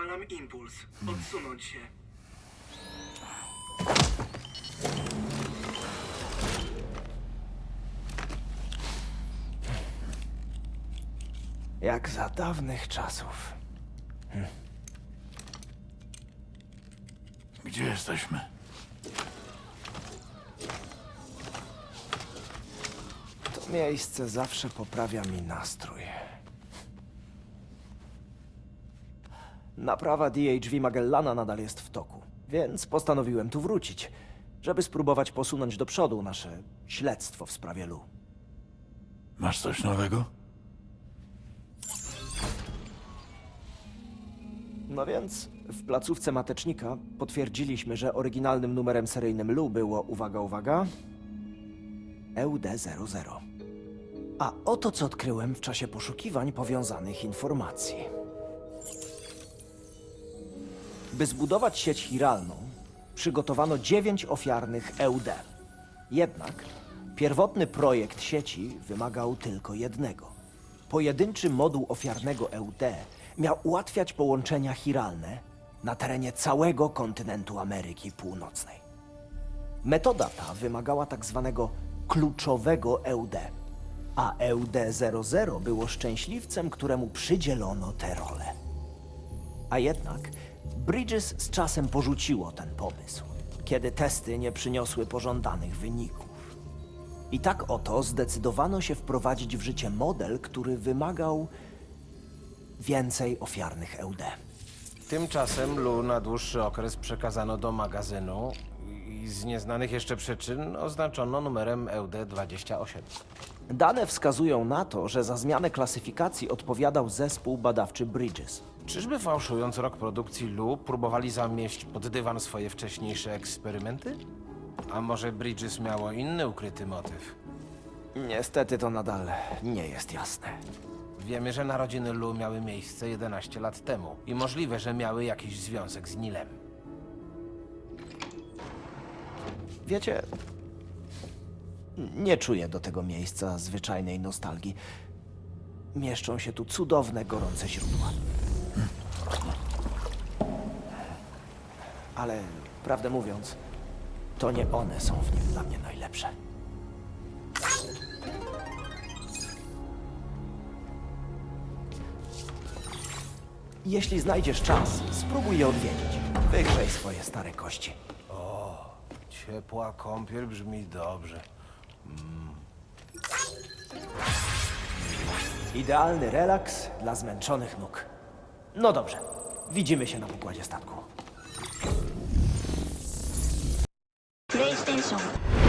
Wyzwalam impuls. Odsunąć się. Jak za dawnych czasów. Gdzie jesteśmy? To miejsce zawsze poprawia mi nastrój. Naprawa DHV Magellana nadal jest w toku, więc postanowiłem tu wrócić, żeby spróbować posunąć do przodu nasze śledztwo w sprawie Lu. Masz coś nowego? No więc, w placówce matecznika potwierdziliśmy, że oryginalnym numerem seryjnym Lu było, uwaga, uwaga, E EUD-00. A oto co odkryłem w czasie poszukiwań powiązanych informacji. By zbudować sieć chiralną, przygotowano dziewięć ofiarnych EUD. Jednak pierwotny projekt sieci wymagał tylko jednego. Pojedynczy moduł ofiarnego EUD miał ułatwiać połączenia chiralne na terenie całego kontynentu Ameryki Północnej. Metoda ta wymagała tak zwanego kluczowego EUD, a E EUD-00 było szczęśliwcem, któremu przydzielono tę rolę. A jednak Bridges z czasem porzuciło ten pomysł, kiedy testy nie przyniosły pożądanych wyników. I tak oto zdecydowano się wprowadzić w życie model, który wymagał więcej ofiarnych EUD. Tymczasem Lu na dłuższy okres przekazano do magazynu i z nieznanych jeszcze przyczyn oznaczono numerem E EUD-28. Dane wskazują na to, że za zmianę klasyfikacji odpowiadał zespół badawczy Bridges. Czyżby fałszując rok produkcji Lu próbowali zamieść pod dywan swoje wcześniejsze eksperymenty? A może Bridges miało inny ukryty motyw? Niestety to nadal nie jest jasne. Wiemy, że narodziny Lu miały miejsce 11 lat temu i możliwe, że miały jakiś związek z Nilem. Wiecie, nie czuję do tego miejsca zwyczajnej nostalgii. Mieszczą się tu cudowne, gorące źródła. Ale prawdę mówiąc, to nie one są w nim dla mnie najlepsze. Jeśli znajdziesz czas, spróbuj je odwiedzić. Wygrzej swoje stare kości. Ciepła kąpiel brzmi dobrze. Idealny relaks dla zmęczonych nóg. No dobrze, widzimy się na pokładzie statku. プレイステーション